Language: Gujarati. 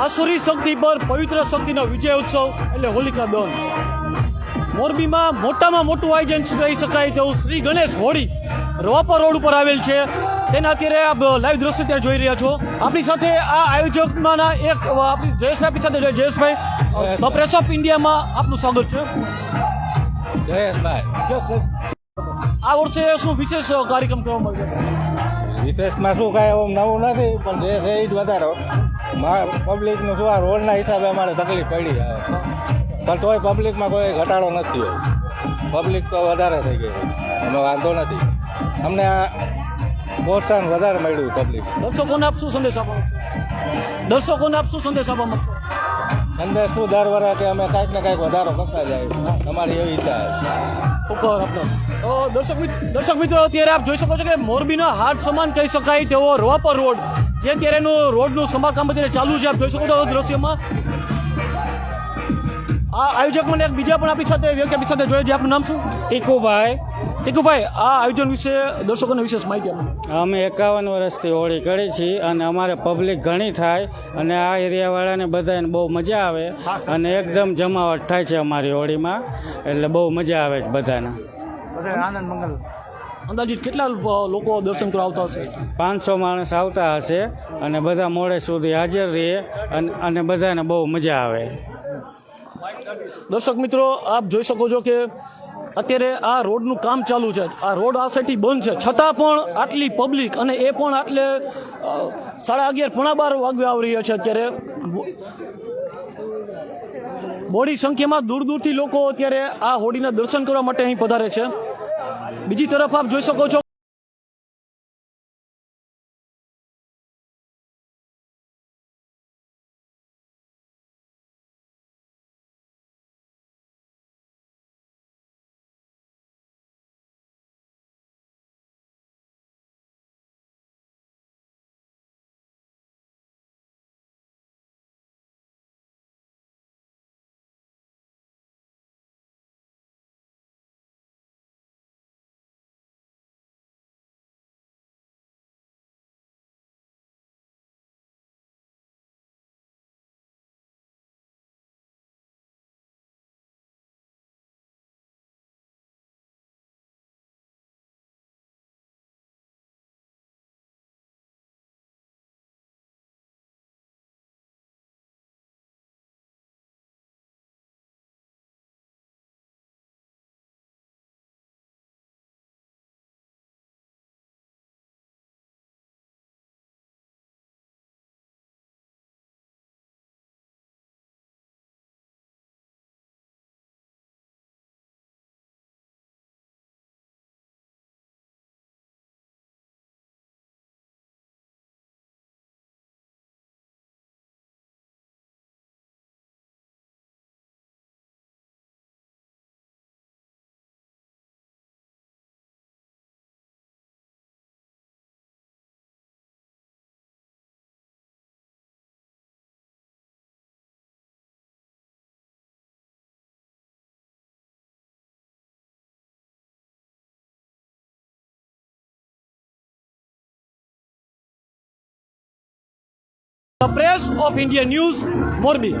આસુરી શક્તિ પર પવિત્ર શક્તિનો વિજય ઉત્સવ એટલે હોલિકા દહન. મોરબીમાં મોટામાં મોટું આયોજન કહી શકાય તેવું શ્રી ગણેશ હોળી રવાપર રોડ ઉપર આવેલ છે. તેના અત્યારે આપ લાઈવ દ્રશ્ય ત્યાં જોઈ રહ્યા છો. આપણી સાથે આ આયોજકમાંના એક આપણી જયેશભાઈ આપણી સાથે જયેશભાઈ ધ પ્રેસ ઓફ ઇન્ડિયામાં આપનું સ્વાગત છે. જયેશભાઈ. આ વર્ષે શું વિશેષ કાર્યક્રમ કરવામાં આવ્યો વિશેષમાં શું કાંઈ નવું નથી પણ જે છે એ જ વધારો. પબ્લિકનું શું આ રોડના હિસાબે અમારે તકલીફ પડી આવે. પણ તોય પબ્લિકમાં કોઈ ઘટાડો નથી થયો પબ્લિક તો વધારે થઈ ગઈ એનો વાંધો નથી. અમને આ પ્રોત્સાહન વધારે મળ્યું પબ્લિક દર્શકોને આપશું સંદેશ આપવા દર્શકોને આપશું સંદેશ આપવા માંગશો? અંદર શું દર વર્ષે કે અમે કાંઈક ને કાંઈક વધારો કરતા જાય તમારી એવી ઈચ્છા ઉપર આપનો તો દર્શક દર્શક મિત્રો અત્યારે આપ જોઈ શકો છો કે મોરબીનો હાટ સમાન કહી શકાય તેવો રોવાપર રોડ જે અત્યારેનું રોડનું સમારકામ અત્યારે ચાલુ છે. આપ જોઈ શકો છો દ્રશ્યમાં. આ આયોજક મને એક બીજા પણ આપણી સાથે વ્યક્તિ આપણી સાથે જોડે છે આપનું નામ શું? ટીકુભાઈ. ટીકુભાઈ આ આયોજન વિશે દર્શકોને વિશેષ માહિતી અમે એકાવન વર્ષથી હોળી કરી છીએ અને અમારે પબ્લિક ઘણી થાય અને આ એરિયાવાળાને બધાને બહુ મજા આવે અને એકદમ જમાવટ થાય છે અમારી હોળીમાં. એટલે બહુ મજા આવે છે બધાને. અંદાજિત કેટલા લોકો દર્શન કરવા આવતા હશે? પાંચસો માણસ આવતા હશે અને બધા મોડે સુધી હાજર રહીએ અને અને બધાને બહુ મજા આવે. દર્શક મિત્રો આપ જોઈ શકો છો કે અત્યારે આ રોડનું કામ ચાલુ છે. આ રોડ આ સેટી બંધ છે. છતાં પણ આટલી પબ્લિક અને એ પણ આટલે સાડા અગિયાર પોણા બાર વાગે આવી રહ્યા છે અત્યારે. બોડી સંખ્યામાં દૂર દૂરથી લોકો અત્યારે આ હોડીના દર્શન કરવા માટે અહીં પધારે છે. બીજી તરફ આપ જોઈ શકો છો the press of India news Morbi